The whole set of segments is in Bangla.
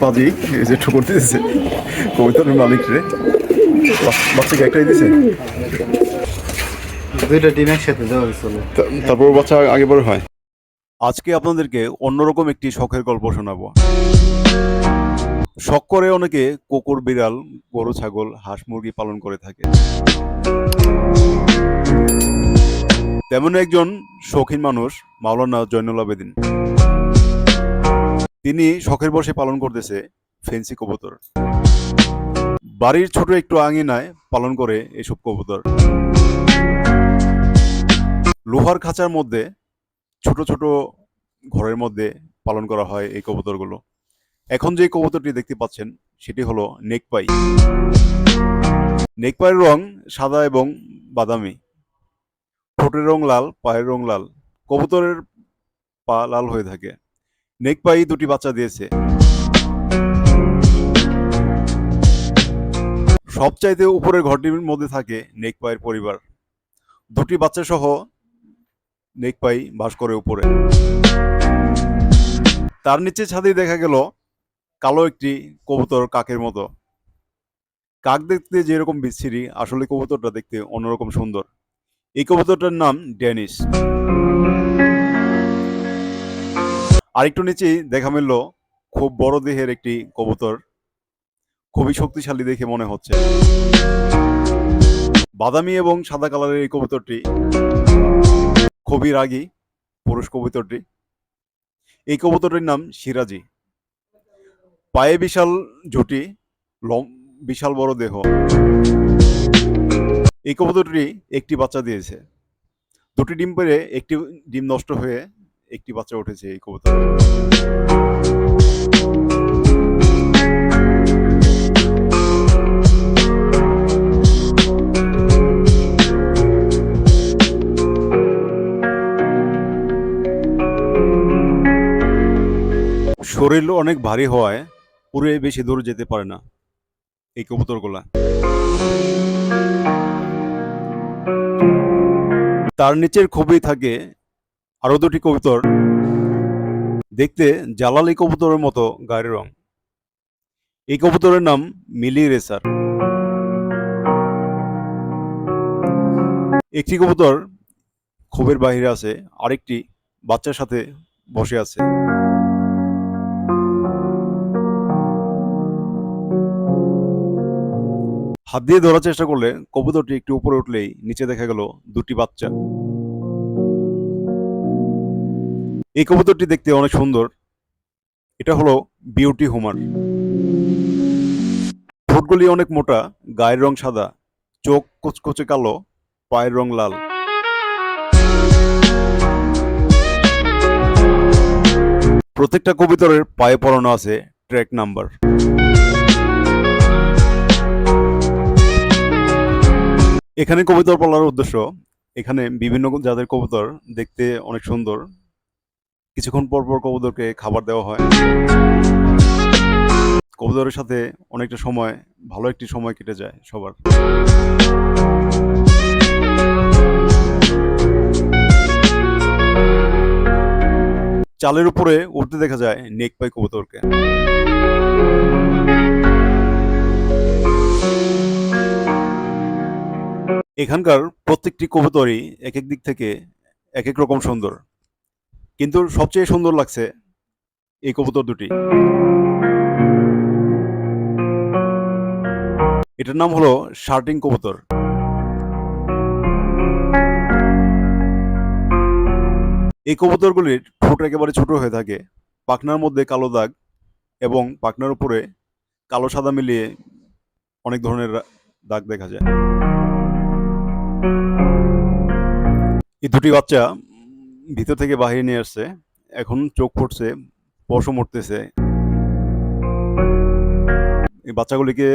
পাজি এই যে ঠুকর দিতেছে। কবিতার মালিক রে বাচ্চাকে একটাই দিছে। দুইটা ডিম একসাথে দেওয়া হয়েছিল তারপর বাচ্চা আগে পরে হয়। আজকে আপনাদেরকে অন্যরকম একটি শখের গল্প শোনাবো। শখ করে অনেকে কুকুর বিড়াল গরু ছাগল হাঁস মুরগি পালন করে থাকে। তেমন একজন শৌখিন মানুষ মাওলানা জৈনুল আবেদিন। তিনি শখের বসে পালন করতেছে ফেন্সি কবুতর। বাড়ির ছোট একটু আঙিনায় পালন করে এসব কবুতর। লোহার খাঁচার মধ্যে, ছোট ছোট ঘরের মধ্যে পালন করা হয় এই কবুতরগুলো। এখন যে কবুতরটি দেখতে পাচ্ছেন, সেটি হলো নেকপাই। নেকপাইয়ের রং সাদা এবং বাদামি। ঠোঁটের রং লাল, পায়ের রং লাল। কবুতরের পা লাল হয়ে থাকে। নেকপাই দুটি বাচ্চা দিয়েছে। সবচাইতে উপরের ঘরটির মধ্যে থাকে নেকপাইয়ের পরিবার। দুটি বাচ্চা সহ নেকপাই বাস করে উপরে। তার নিচে ছাদে দেখা গেল কালো একটি কবুতর কাকের মতো। কাক দেখতে যেরকম বিচ্ছিরি, আসলে কবুতরটা দেখতে অন্যরকম সুন্দর। এই কবুতরটার নাম ড্যানিশ আরেকটু নিচেই দেখা মিলল খুব বড় দেহের একটি কবুতর। খুবই শক্তিশালী দেখে মনে হচ্ছে। বাদামি এবং সাদা কালারের এই কবুতরটি খুবই রাগী পুরুষ কবুতরটি। এই কবুতরটির নাম সিরাজি। পায়ে বিশাল জুটি লম বিশাল বড় দেহ। এই কবুতরটি একটি বাচ্চা দিয়েছে। দুটি ডিম পেরে একটি ডিম নষ্ট হয়ে একটি বাচ্চা উঠেছে এই কবুতর। শরীর অনেক ভারী হওয়ায় পুরে বেশি দূর যেতে পারে না এই কবুতরগুলা। তার নিচের খুবই থাকে আরও দুটি কবুতর। দেখতে জালালি কবুতরের মতো গায়ের রং। এই কবুতরের নাম মিলি রেসার। একটি কবুতর ক্ষোভের বাহিরে আছে, আরেকটি বাচ্চার সাথে বসে আছে। হাত দিয়ে ধরার চেষ্টা করলে কবুতরটি একটু উপরে উঠলেই নিচে দেখা গেল দুটি বাচ্চা। এই কবুতরটি দেখতে অনেক সুন্দর। এটা হলো বিউটি হুমার ঠোঁটগুলি অনেক মোটা, গায়ের রং সাদা, চোখ কুচকুচে কালো, পায়ের রং লাল। প্রত্যেকটা কবিতরের পায়ে পরানো আছে ট্র্যাক নাম্বার। এখানে কবুতর পড়ার উদ্দেশ্য, এখানে বিভিন্ন জাতের কবুতর দেখতে অনেক সুন্দর। কিছুক্ষণ পর পর কবুতরকে খাবার দেওয়া হয়। কবুতরের সাথে অনেকটা সময়, ভালো একটি সময় কেটে যায় সবার। চালের উপরে উঠতে দেখা যায় নেক পাই কবুতরকে। এখানকার প্রত্যেকটি কবুতরই এক এক দিক থেকে এক এক রকম সুন্দর। কিন্তু সবচেয়ে সুন্দর লাগছে এই কবুতর দুটি। এটার নাম হলো শার্টিং কবুতর। এই কবুতরগুলির ঠোঁট একেবারে ছোট হয়ে থাকে, পাখনার মধ্যে কালো দাগ এবং পাখনার উপরে কালো সাদা মিলিয়ে অনেক ধরনের দাগ দেখা যায়। এই দুটি বাচ্চা ভিতর থেকে বাহিরে নিয়ে আসছে। এখন চোখ ফুটছে পশম উঠতেছে। এই বাচ্চাগুলিকে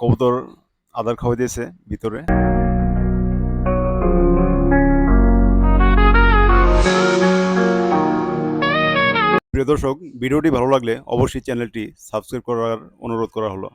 কবুতর আদার খাওয়াই দিয়েছে ভিতরে। প্রিয় দর্শক, ভিডিওটি ভালো লাগলে অবশ্যই চ্যানেলটি সাবস্ক্রাইব করার অনুরোধ করা হলো।